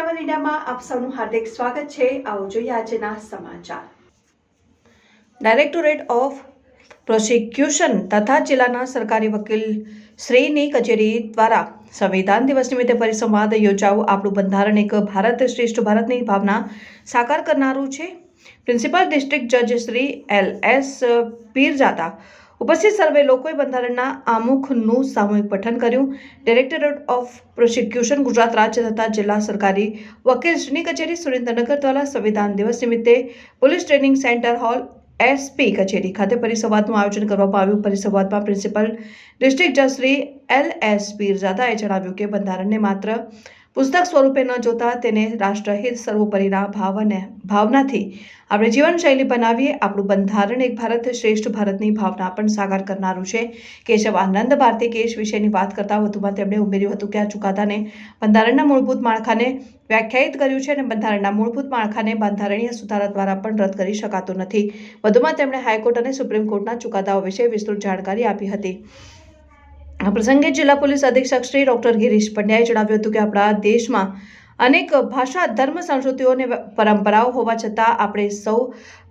ન્યૂઝમાં આપ સૌનું હાર્દિક સ્વાગત છે. આવો જોઈએ આજના સમાચાર. ડાયરેક્ટોરેટ ઓફ પ્રોસિક્યુશન તથા જિલ્લાના સરકારી વકીલ શ્રીની કચેરી દ્વારા સંવિધાન દિવસ નિમિત્તે પરિસંવાદ યોજાવું. આપણું બંધારણ એક ભારત શ્રેષ્ઠ ભારતની ભાવના સાકાર કરનારું છે. પ્રિન્સિપલ ડિસ્ટ્રિક્ટ જજ શ્રી એલ એસ પીરજાદા ઉપસ્થિત સર્વે લોકોએ બંધારણના આમુખનું સામૂહિક પઠન કર્યું. ડિરેક્ટરેટ ઓફ પ્રોસિક્યુશન ગુજરાત રાજ્ય તથા જિલ્લા સરકારી વકીલશ્રીની કચેરી સુરેન્દ્રનગર દ્વારા સંવિધાન દિવસ નિમિત્તે police training centre hall SP કચેરી ખાતે પરિસંવાદનું આયોજન કરવામાં આવ્યું. પરિસંવાદમાં પ્રિન્સિપલ ડિસ્ટ્રિક્ટ જજ શ્રી એલ એસ પીરજાદાએ જણાવ્યું કે બંધારણને માત્ર પુસ્તક સ્વરૂપે ન જોતા તેને રાષ્ટ્રહિત સર્વોપરીના ભાવ અને ભાવનાથી આપણે જીવનશૈલી બનાવીએ, આપણું બંધારણ એક ભારત શ્રેષ્ઠ ભારતની ભાવના પણ સાકાર કરનારું છે. કેશવ આનંદ ભારતી કેશ વિશેની વાત કરતા વધુમાં તેમણે ઉમેર્યું હતું કે આ ચુકાદાને બંધારણના મૂળભૂત માળખાને વ્યાખ્યાયિત કર્યું છે અને બંધારણના મૂળભૂત માળખાને બંધારણીય સુધારા દ્વારા પણ રદ કરી શકાતું નથી. વધુમાં તેમણે હાઈકોર્ટ અને સુપ્રીમ કોર્ટના ચુકાદાઓ વિશે વિસ્તૃત જાણકારી આપી હતી. આ પ્રસંગે જિલ્લા પોલીસ અધિક્ષક શ્રી ડોક્ટર ગિરીશ પંડ્યાએ જણાવ્યું હતું કે આપણા દેશમાં અનેક ભાષા, ધર્મ, સંસ્કૃતિઓ અને પરંપરાઓ હોવા છતાં આપણે સૌ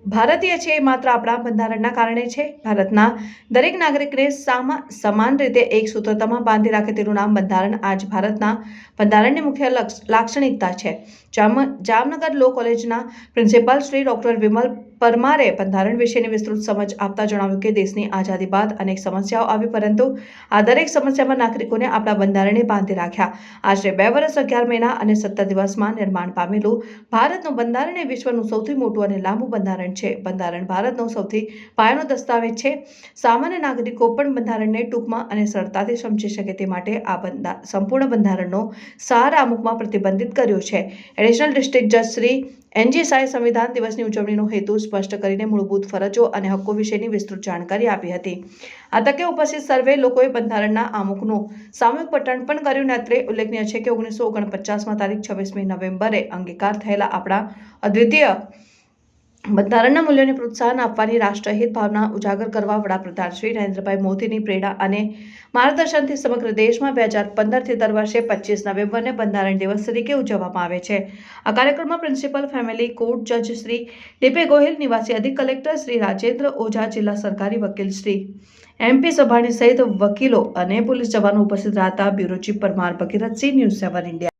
ભારતીય છે એ માત્ર આપણા બંધારણના કારણે છે. ભારતના દરેક નાગરિકને સામા, સમાન રીતે એક સૂત્રતામાં બાંધી રાખે તેનું નામ બંધારણ આજ ભારતના બંધારણની મુખ્ય લક્ષ- લાક્ષણિકતા છે. જામ, જામનગર લો કોલેજના પ્રિન્સિપાલ શ્રી ડોક્ટર વિમલ પરમારે બંધારણ વિશેની વિસ્તૃત સમજ આપતા જણાવ્યું કે દેશની આઝાદી બાદ અનેક સમસ્યાઓ આવી પરંતુ આ દરેક સમસ્યામાં નાગરિકોને આપણા બંધારણે બાંધી રાખ્યા. આશરે બે વર્ષ અગિયાર મહિના અને સત્તર દિવસમાં નિર્માણ પામેલું ભારતનું બંધારણ એ વિશ્વનું સૌથી મોટું અને લાંબુ બંધારણ છે. બંધારણ ભારતનો સૌથી પાયાનો દસ્તાવેજ છે. સામાન્ય નાગરિકો પણ બંધારણને ટૂંકમાં અને સરળતાથી સમજી શકે તે માટે આ બંધા, સંપૂર્ણ બંધારણનો સાર આમુખમાં પ્રતિબંધિત કર્યો છે. એડિશનલ ડિસ્ટ્રિક્ટ જજ શ્રી એનજી સાંઈ સંવિધાન દિવસની ઉજવણીનો હેતુ સ્પષ્ટ કરીને મૂળભૂત ફરજો અને હક્કો વિશેની વિસ્તૃત જાણકારી આપી હતી. આ તકે ઉપસ્થિત સર્વે લોકોએ બંધારણના આમુખનું સામૂહિક પઠન પણ કર્યું. અત્રે ઉલ્લેખનીય છે કે ઓગણીસો ઓગણપચાસમાં તારીખ છવ્વીસમી નવેમ્બરે અંગીકાર થયેલા આપણા અદ્વિતીય બંધારણના મૂલ્યોને પ્રોત્સાહન આપવાની રાષ્ટ્રહિત ભાવના ઉજાગર કરવા વડાપ્રધાન શ્રી નરેન્દ્રભાઈ મોદીની પ્રેરણા અને માર્ગદર્શનથી સમગ્ર દેશમાં બે હજાર પંદરથી દર વર્ષે પચીસ નવેમ્બરને બંધારણ દિવસ તરીકે ઉજવવામાં આવે છે. આ કાર્યક્રમમાં પ્રિન્સિપલ ફેમિલી કોર્ટ જજ શ્રી ડીપે ગોહિલ, નિવાસી અધિક કલેક્ટર શ્રી રાજેન્દ્ર ઓઝા, જિલ્લા સરકારી વકીલ શ્રી એમપી સભાણી સહિત વકીલો અને પોલીસ જવાનો ઉપસ્થિત રહેતા bureau chief Parmar Bhagirathsinh, news seven India.